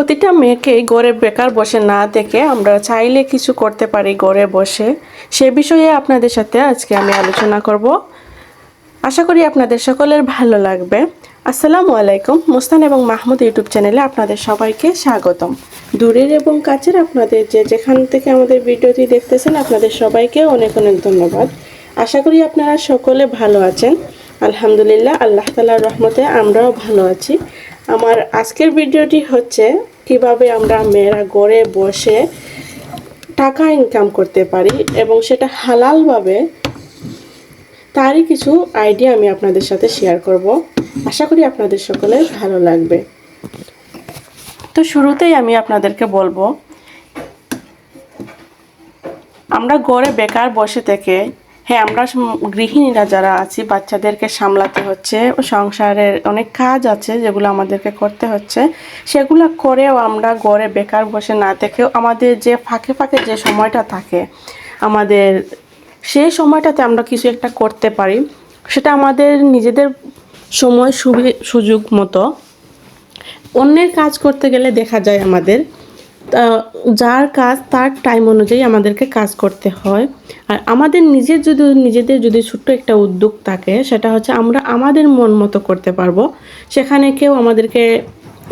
প্রতিটা মেয়েকেই ঘরে বেকার বসে না দেখে আমরা চাইলে কিছু করতে পারি ঘরে বসে। সে বিষয়ে আপনাদের সাথে আজকে আমি আলোচনা করব। আশা করি আপনাদের সকলের ভালো লাগবে। আসসালামু আলাইকুম। মুস্তান এবং মাহমুদ ইউটিউব চ্যানেলে আপনাদের সবাইকে স্বাগতম। দূরের এবং কাছের আপনাদের যে যেখান থেকে আমাদের ভিডিওটি দেখতেছেন, আপনাদের সবাইকে অনেক অনেক ধন্যবাদ। আশা করি আপনারা সকলে ভালো আছেন। আলহামদুলিল্লাহ, আল্লাহ তালার রহমতে আমরাও ভালো আছি। আমার আজকের ভিডিওটি হচ্ছে কীভাবে আমরা মেয়েরা ঘরে বসে টাকা ইনকাম করতে পারি এবং সেটা হালালভাবে তারই কিছু আইডিয়া আমি আপনাদের সাথে শেয়ার করব। আশা করি আপনাদের সকলের ভালো লাগবে। তো শুরুতেই আমি আপনাদেরকে বলব, আমরা ঘরে বেকার বসে থেকে হ্যাঁ আমরা গৃহিণীরা যারা আছি, বাচ্চাদেরকে সামলাতে হচ্ছে, সংসারের অনেক কাজ আছে যেগুলো আমাদেরকে করতে হচ্ছে। সেগুলো করেও আমরা ঘরে বেকার বসে না থেকেও আমাদের যে ফাঁকে ফাঁকে যে সময়টা থাকে, আমাদের সেই সময়টাতে আমরা কিছু একটা করতে পারি। সেটা আমাদের নিজেদের সময় সুবি, সুযোগ মতো। অন্যের কাজ করতে গেলে দেখা যায় আমাদের যার কাজ তার টাইম অনুযায়ী আমাদেরকে কাজ করতে হয়। আর আমাদের নিজের যদি, নিজেদের যদি ছোট্ট একটা উদ্যোগ থাকে, সেটা হচ্ছে আমরা আমাদের মন মতো করতে পারব। সেখানে কেউ আমাদেরকে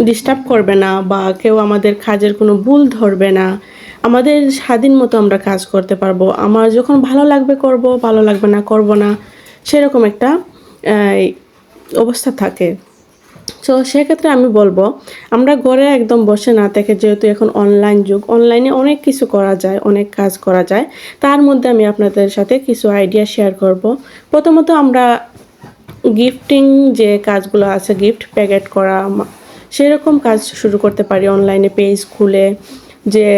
ডিস্টার্ব করবে না বা কেউ আমাদের কাজের কোনো ভুল ধরবে না। আমাদের স্বাধীন মতো আমরা কাজ করতে পারব। আমার যখন ভালো লাগবে করব, ভালো লাগবে না করব না, সেরকম একটা অবস্থা থাকে। তো সেক্ষেত্রে আমি বলব, আমরা ঘরে একদম বসে না থেকে যেহেতু এখন অনলাইন যুগ অনলাইনে অনেক কিছু করা যায়, অনেক কাজ করা যায়। তার মধ্যে আমি আপনাদের সাথে কিছু আইডিয়া শেয়ার করব। প্রথমত আমরা গিফটিং যে কাজগুলো আছে গিফট প্যাকেট করা সেরকম কাজ শুরু করতে পারি অনলাইনে পেজ খুলে যে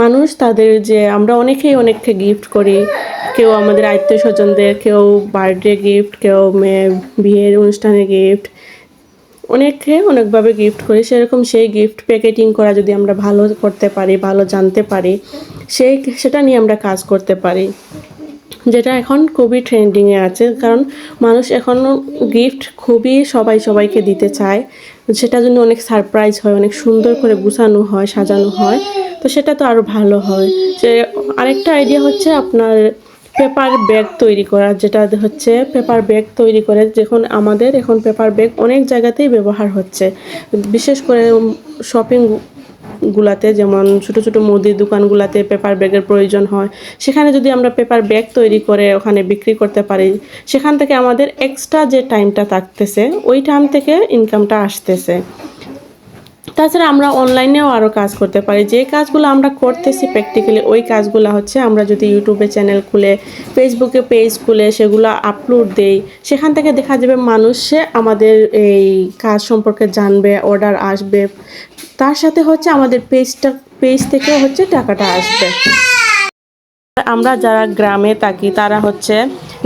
মানুষ তাদের যে আমরা অনেকেই অনেককে গিফট করি। কেউ আমাদের আত্মীয় স্বজনদের কেউ বার্থডে গিফট কেউ মেয়ে বিয়ের অনুষ্ঠানে গিফট অনেকে অনেকভাবে গিফট করি। সেরকম সেই গিফট প্যাকেটিং করা যদি আমরা ভালো করতে পারি, ভালো জানতে পারি, সেই, সেটা নিয়ে আমরা কাজ করতে পারি। যেটা এখন খুবই ট্রেন্ডিংয়ে আছে। কারণ মানুষ এখনও গিফট খুবই সবাই সবাইকে দিতে চায়। সেটার জন্য অনেক সারপ্রাইজ হয়, অনেক সুন্দর করে গুছানো হয়, সাজানো হয়। তো সেটা তো আরও ভালো হয়। যে আরেকটা আইডিয়া হচ্ছে আপনার পেপার ব্যাগ তৈরি করা, যেটা হচ্ছে পেপার ব্যাগ তৈরি করে যখন আমাদের এখন পেপার ব্যাগ অনেক জায়গাতেই ব্যবহার হচ্ছে। বিশেষ করে শপিং গুলাতে যেমন ছোট ছোট মুদির দোকানগুলাতে পেপার ব্যাগের প্রয়োজন হয়, সেখানে যদি আমরা পেপার ব্যাগ তৈরি করে ওখানে বিক্রি করতে পারি, সেখান থেকে আমাদের এক্সট্রা যে টাইমটা থাকতেছে, ওই টাইম থেকে ইনকামটা আসতেছে। তাছাড়া আমরা অনলাইনেও আরও কাজ করতে পারি। যে কাজগুলো আমরা করতেছি প্র্যাকটিক্যালি ওই কাজগুলো হচ্ছে আমরা যদি ইউটিউবে চ্যানেল খুলে ফেসবুকে পেজ খুলে, সেগুলো আপলোড দেই, সেখান থেকে দেখা যাবে মানুষে আমাদের এই কাজ সম্পর্কে জানবে অর্ডার আসবে। তার সাথে হচ্ছে আমাদের পেজটা পেজ থেকে হচ্ছে টাকাটা আসবে। আমরা যারা গ্রামে থাকি, তারা হচ্ছে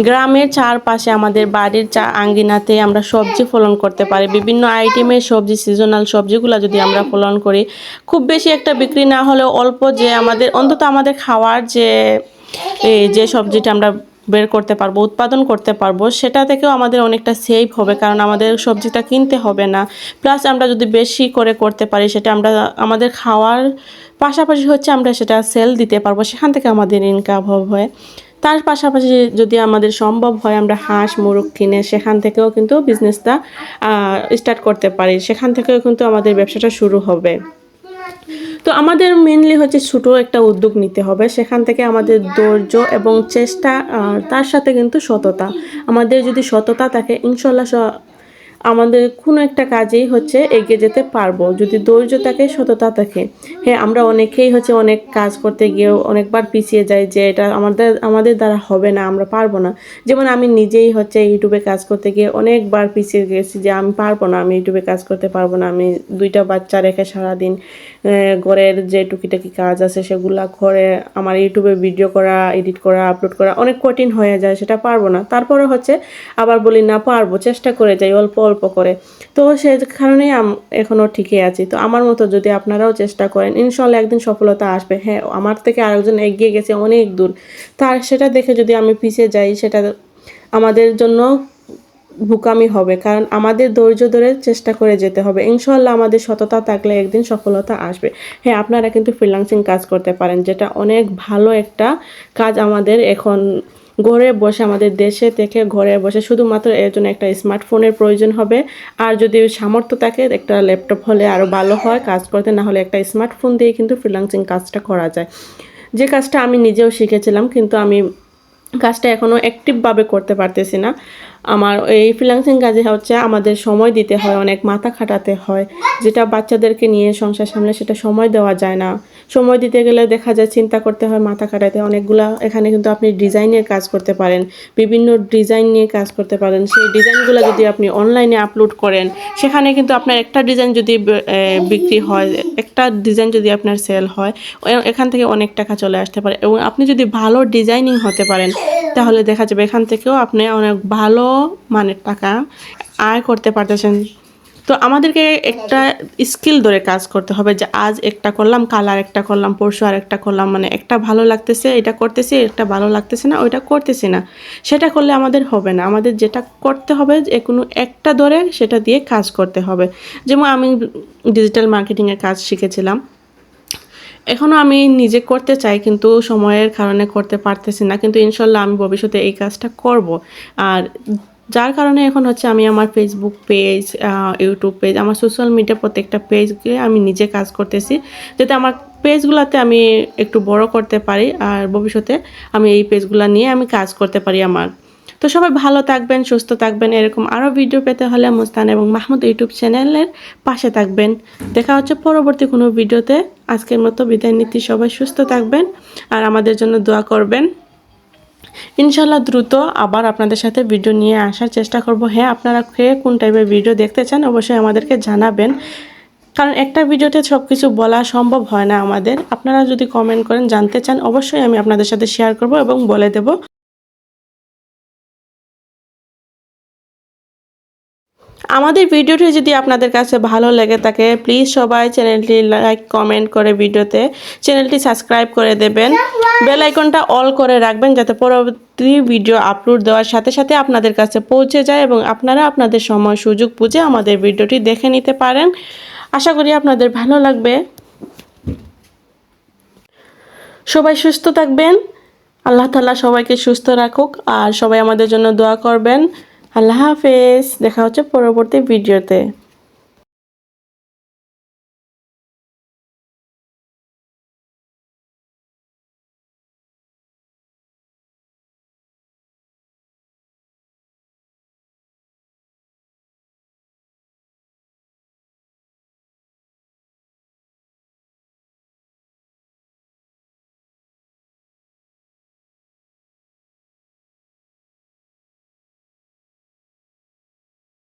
গ্রামের চারপাশে আমাদের বাড়ির চা আঙ্গিনাতে আমরা সবজি ফলন করতে পারি। বিভিন্ন আইটেমের সবজি সিজনাল সবজিগুলো যদি আমরা ফলন করি, খুব বেশি একটা বিক্রি না হলেও অল্প যে আমাদের, অন্তত আমাদের খাওয়ার যে যে সবজিটা আমরা বের করতে পারব, উৎপাদন করতে পারব, সেটা থেকেও আমাদের অনেকটা সেভ হবে, কারণ আমাদের সবজিটা কিনতে হবে না। প্লাস আমরা যদি বেশি করে করতে পারি, সেটা আমরা, আমাদের খাওয়ার পাশাপাশি হচ্ছে আমরা সেটা সেল দিতে পারব, সেখান থেকে আমাদের ইনকাম হবে। তার পাশাপাশি যদি আমাদের সম্ভব হয় আমরা হাঁস, মুরগ কিনে সেখান থেকেও কিন্তু বিজনেসটা স্টার্ট করতে পারি। সেখান থেকেও কিন্তু আমাদের ব্যবসাটা শুরু হবে। তো আমাদের মেনলি হচ্ছে ছোটো একটা উদ্যোগ নিতে হবে। সেখান থেকে আমাদের ধৈর্য এবং চেষ্টা তার সাথে কিন্তু সততা। আমাদের যদি সততা থাকে ইনশাল্লাহ আমাদের কোনো একটা কাজেই হচ্ছে এগিয়ে যেতে পারব। যদি ধৈর্য থাকে, সততা থাকে। হ্যাঁ আমরা অনেকেই হচ্ছে অনেক কাজ করতে গিয়েও অনেকবার পিছিয়ে যাই যে এটা আমাদের আমাদের দ্বারা হবে না, আমরা পারব না। যেমন আমি নিজেই হচ্ছে ইউটিউবে কাজ করতে গিয়ে অনেকবার পিছিয়ে গেছি যে আমি পারব না, আমি ইউটিউবে কাজ করতে পারব না, আমি দুইটা বাচ্চা রেখে সারাদিন ঘরের যে টুকিটাকি কাজ আছে সেগুলা করে আমার ইউটিউবে ভিডিও করা, এডিট করা, আপলোড করা অনেক কঠিন হয়ে যায়, সেটা পারব না। তারপরে হচ্ছে আবার বলি, না, পারব, চেষ্টা করে যাই, অল্প অল্প করে। তো সে কারণেই এখনও ঠিকই আছি। তো আমার মতো যদি আপনারাও চেষ্টা করেন, ইনশাল্লাহ একদিন সফলতা আসবে। হ্যাঁ আমার থেকে আরেকজন এগিয়ে গেছে অনেক দূর। তার সেটা দেখে যদি আমি পিছিয়ে যাই, সেটা আমাদের জন্য বোকামি হবে, কারণ আমাদের ধৈর্য ধরে চেষ্টা করে যেতে হবে। ইনশাল্লাহ আমাদের সততা থাকলে একদিন সফলতা আসবে। হ্যাঁ আপনারা কিন্তু ফ্রিল্যান্সিং কাজ করতে পারেন, যেটা অনেক ভালো একটা কাজ আমাদের এখন ঘরে বসে, আমাদের দেশে থেকে ঘরে বসে শুধুমাত্র এর জন্য একটা স্মার্টফোনের প্রয়োজন হবে। আর যদি সামর্থ্য থাকে, একটা ল্যাপটপ হলে আরও ভালো হয় কাজ করতে, না হলে একটা স্মার্টফোন দিয়ে কিন্তু ফ্রিল্যান্সিং কাজটা করা যায়। যে কাজটা আমি নিজেও শিখেছিলাম, কিন্তু আমি কাজটা এখনও অ্যাক্টিভভাবে করতে পারতেছি না। আমার এই ফ্রিল্যান্সিং কাজে হচ্ছে আমাদের সময় দিতে হয়, অনেক মাথা খাটাতে হয়। যেটা বাচ্চাদেরকে নিয়ে সংসার সামলে সেটা সময় দেওয়া যায় না। সময় দিতে গেলে দেখা যায় চিন্তা করতে হয়, মাথা খাটাতে অনেকগুলা এখানে কিন্তু আপনি ডিজাইনের কাজ করতে পারেন, বিভিন্ন ডিজাইন নিয়ে কাজ করতে পারেন। সেই ডিজাইনগুলো যদি আপনি অনলাইনে আপলোড করেন, সেখানে কিন্তু আপনার একটা ডিজাইন যদি বিক্রি হয়, একটা ডিজাইন যদি আপনার সেল হয় এখান থেকে অনেক টাকা চলে আসতে পারে। এবং আপনি যদি ভালো ডিজাইনিং হতে পারেন, তাহলে দেখা যাবে এখান থেকেও আপনি অনেক ভালো মানের টাকা আয় করতে পারতেছেন। তো আমাদেরকে একটা স্কিল ধরে কাজ করতে হবে যে আজ একটা করলাম, কাল আর একটা করলাম, পরশু আর একটা করলাম মানে একটা ভালো লাগতেছে, এটা করতেছি, একটা ভালো লাগতেছে না, ওইটা করতেছি না। সেটা করলে আমাদের হবে না। আমাদের যেটা করতে হবে যে কোনো একটা ধরে সেটা দিয়ে কাজ করতে হবে। যেমন আমি ডিজিটাল মার্কেটিংয়ের কাজ শিখেছিলাম। এখনও আমি নিজে করতে চাই, কিন্তু সময়ের কারণে করতে পারতেছি না। কিন্তু ইনশাল্লাহ আমি ভবিষ্যতে এই কাজটা করব। আর যার কারণে এখন হচ্ছে আমি আমার ফেসবুক পেজ ইউটিউব পেজ আমার সোশ্যাল মিডিয়া প্রত্যেকটা পেজকে আমি নিজে কাজ করতেছি। যাতে আমার পেজগুলোতে আমি একটু বড় করতে পারি, আর ভবিষ্যতে আমি এই পেজগুলো নিয়ে আমি কাজ করতে পারি আমার। তো সবাই ভালো থাকবেন, সুস্থ থাকবেন। এরকম আরও ভিডিও পেতে হলে মুস্তান এবং মাহমুদ ইউটিউব চ্যানেলের পাশে থাকবেন। দেখা হচ্ছে পরবর্তী কোনো ভিডিওতে আজকের মতো বিদায় নীতি সবাই সুস্থ থাকবেন আর আমাদের জন্য দোয়া করবেন। ইনশাল্লাহ দ্রুত আবার আপনাদের সাথে ভিডিও নিয়ে আসার চেষ্টা করব। হ্যাঁ আপনারা কে কোন টাইপের ভিডিও দেখতে চান অবশ্যই আমাদেরকে জানাবেন। কারণ একটা ভিডিওতে সব কিছু বলা সম্ভব হয় না আমাদের। আপনারা যদি কমেন্ট করেন, জানতে চান, অবশ্যই আমি আপনাদের সাথে শেয়ার করব এবং বলে দেব। আমাদের ভিডিওটি যদি আপনাদের কাছে ভালো লেগে থাকে প্লিজ সবাই চ্যানেলটি লাইক কমেন্ট করে ভিডিওতে চ্যানেলটি সাবস্ক্রাইব করে দেবেন। বেল আইকনটা অল করে রাখবেন যাতে পরবর্তী ভিডিও আপলোড দেওয়ার সাথে সাথে আপনাদের কাছে পৌঁছে যায় এবং আপনারা আপনাদের সময়, সুযোগ বুঝে আমাদের ভিডিওটি দেখে নিতে পারেন। আশা করি আপনাদের ভালো লাগবে। সবাই সুস্থ থাকবেন। আল্লাহ তালা সবাইকে সুস্থ রাখুক আর সবাই আমাদের জন্য দোয়া করবেন। আল্লাহ হাফেজ। দেখা হচ্ছে পরবর্তী ভিডিওতে।